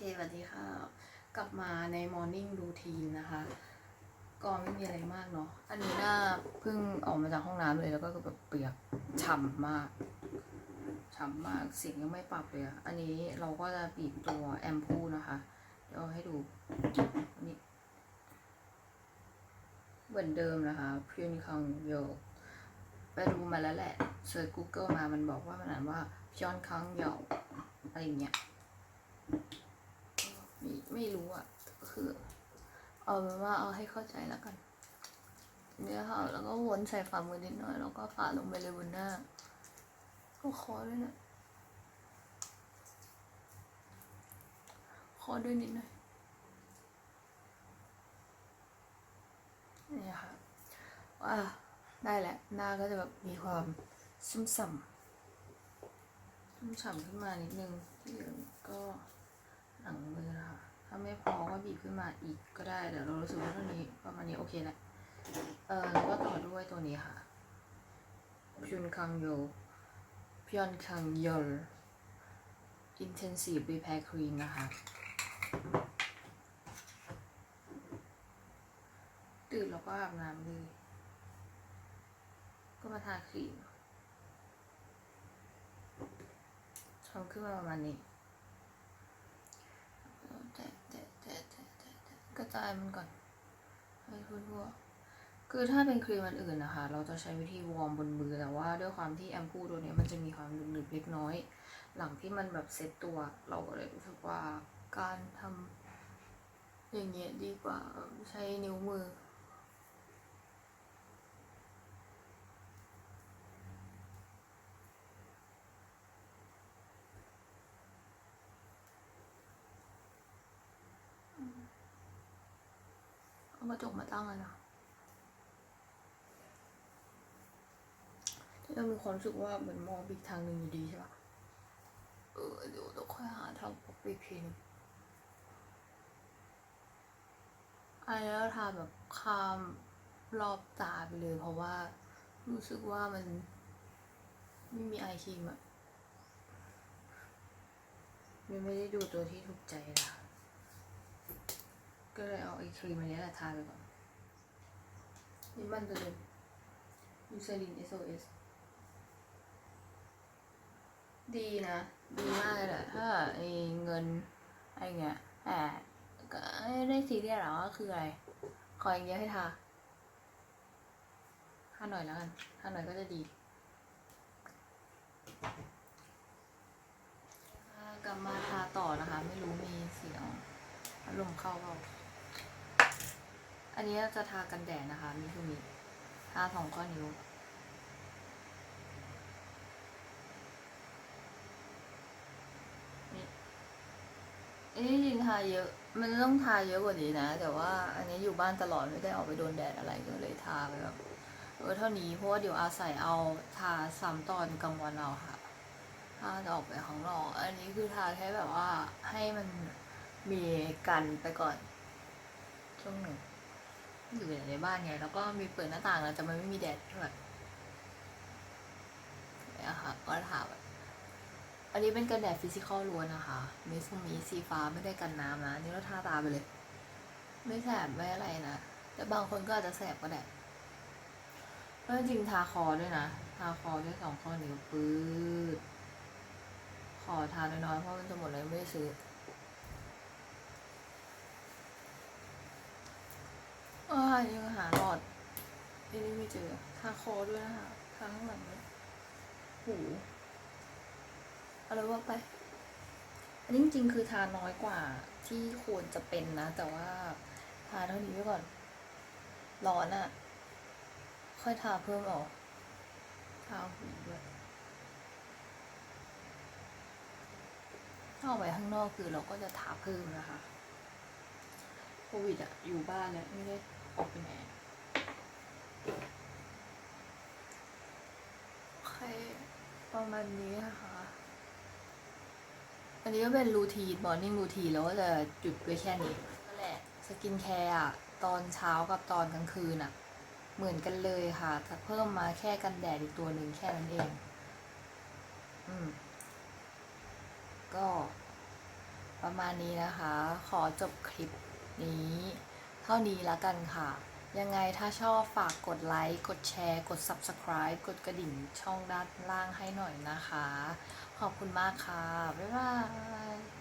เคสวัสดีค่ะ กลับมาใน Morning Routine นะคะ ก็ไม่มีอะไรมากเนาะ อันนี้หน้าเพิ่งออกมาจากห้องน้ำเลยแล้วก็คือแบบเปียกฉ่ำมาก ฉ่ำมาก เสียงยังไม่ปรับเลยอะอันนี้เราก็จะบีบตัวแอมพูนะคะ เดี๋ยวให้ดูอันนี้ เหมือนเดิมนะคะพิวนิคังโยไปดูมาแล้วแหละเซิร์ช Google มามันบอกว่ามันอ่านว่าพิอนคังโยอะไรอย่างเงี้ย ไม่รู้อะคือ เอาเป็นว่าเอาให้เข้าใจแล้วกัน เนี่ยค่ะ แล้วก็วนใส่ฝ่ามือนิดหน่อย แล้วก็ฝ่าลงไปเลยบนหน้าก็คอด้วยนะคอด้วยนิดหน่อยเนี่ยค่ะว่าได้แหละ หน้าก็จะแบบมีความซุ่มส่ำซุ่มฉ่ำขึ้นมานิดนึงที่เหลือก็หลังมือ ถ้าไม่พอก็บีบขึ้นมาอีกก็ได้เดี๋ยวเรารู้สึกว่าเท่านี้ประมาณนี้โอเคแหละเออแล้วก็ต่อด้วยตัวนี้ค่ะพิอนคังโยพิอนคังโยล intensive repair cream นะคะตื่นแล้วก็อาบน้ำเลย ก็มาทาครีมทำขึ้นมาประมาณนี้แตะแตะแตะแตะแตะแตะก ระจายมันก่อนให้ทั่วๆคือถ้าเป็นครีมอันอื่นนะคะ เราจะใช้วิธีวอร์มบนมือแต่ว่าด้วยความที่แอมพูตัวนี้มันจะมีความหนึบๆเล็กน้อย หลังที่มันแบบเซ็ตตัว เราก็เลยรู้สึกว่าการทำอย่างเงี้ยดีกว่าใช้นิ้วมือ กระจกมาตั้งเลยนะที่เรามีความรู้สึกว่าเหมือนมองอีกทางหนึ่งอยู่ดีใช่ปะเออเดี๋ยวเราค่อยหาทางปกปิดอีนึงอันนี้เราทาแบบข้ามรอบตาไปเลยเพราะว่ารู้สึกว่ามันไม่มีไอครีมอะมันไม่ได้ดูตัวที่ถูกใจนะ ก็เลยเอาไอ้ครีมอันนี้แหละทาไปก่อนนี่มันตัวเดิมยูซาลิน SOS ดีนะ ดีมากเลยแหละถ้าไอ้เงินอะไรเงี้ยแต่ก็ได้ซีเรียสหรอกว่าคืออะไร ขออย่างเดียวให้ทาทาหน่อยแล้วกันทาหน่อยก็จะดีกลับมาทาต่อนะคะ ไม่รู้มีเสียงพัดลมเข้าเปล่า อันนี้จะทากันแดดนะคะมีคือมีทาสองข้อนิ้วนี่อันนี้จริงทาเยอะ มันต้องทาเยอะกว่านี้นะ แต่ว่าอันนี้อยู่บ้านตลอดไม่ได้ออกไปโดนแดดอะไรก็เลยทาไปแบบเออเท่านี้เพราะว่าเดี๋ยวอาศัยเอาทาซ้ำตอนกลางวันเอาค่ะ ถ้าจะออกไปข้างนอก อันนี้คือทาแค่แบบว่าให้มันมีกันไปก่อนช่วงหนึ่ง อยู่ในบ้านไง แล้วก็มีเปิดหน้าต่างแล้วแต่มันไม่มีแดดเท่าไหร่เนี่ยค่ะ ก็ทาแบบอันนี้เป็นกันแดดฟิสิกอลล้วนนะคะมิสมีสีฟ้าไม่ได้กันน้ำนะนี่เราทาตาไปเลย ไม่แสบไม่อะไรนะแต่บางคนก็อาจจะแสบก็ได้แล้วจริงทาคอด้วยนะ ทาคอด้วยสองข้อนิ้วปื๊ดขอทาน้อยๆเพราะมันจะหมดเลยไม่ได้ซื้อ อ่ายังหาหลอดไอ้นี่ไม่เจอทาคอด้วยนะคะทาข้างหลังด้วยหูอะไรว่าไป อันนี้จริงๆคือทาน้อยกว่าที่ควรจะเป็นนะ แต่ว่าทาเท่านี้ไว้ก่อน ร้อนอะ่ะ ค่อยทาเพิ่มออกทาหูด้วยถ้าออกไปข้างนอกคือเราก็จะทาเพิ่มนะคะ โควิดอะอยู่บ้านเนี่ยไม่ได้ ออกไปไหนโอเค ประมาณนี้นะคะ อันนี้ก็เป็นรูทีนมอร์นิ่งรูทีนแล้วก็จะหยุดไว้แค่นี้นั่นแหละ สกินแคร์อะตอนเช้ากับตอนกลางคืนอะเหมือนกันเลยค่ะแต่เพิ่มมาแค่กันแดดอีกตัวหนึ่งแค่นั้นเอง อืม ก็ประมาณนี้นะคะ ขอจบคลิปนี้ ท่านี้แล้วกันค่ะ ยังไงถ้าชอบฝากกดไลค์ กดแชร์ กด Subscribe กดกระดิ่งช่องด้านล่างให้หน่อยนะคะ ขอบคุณมากค่ะ บ๊ายบาย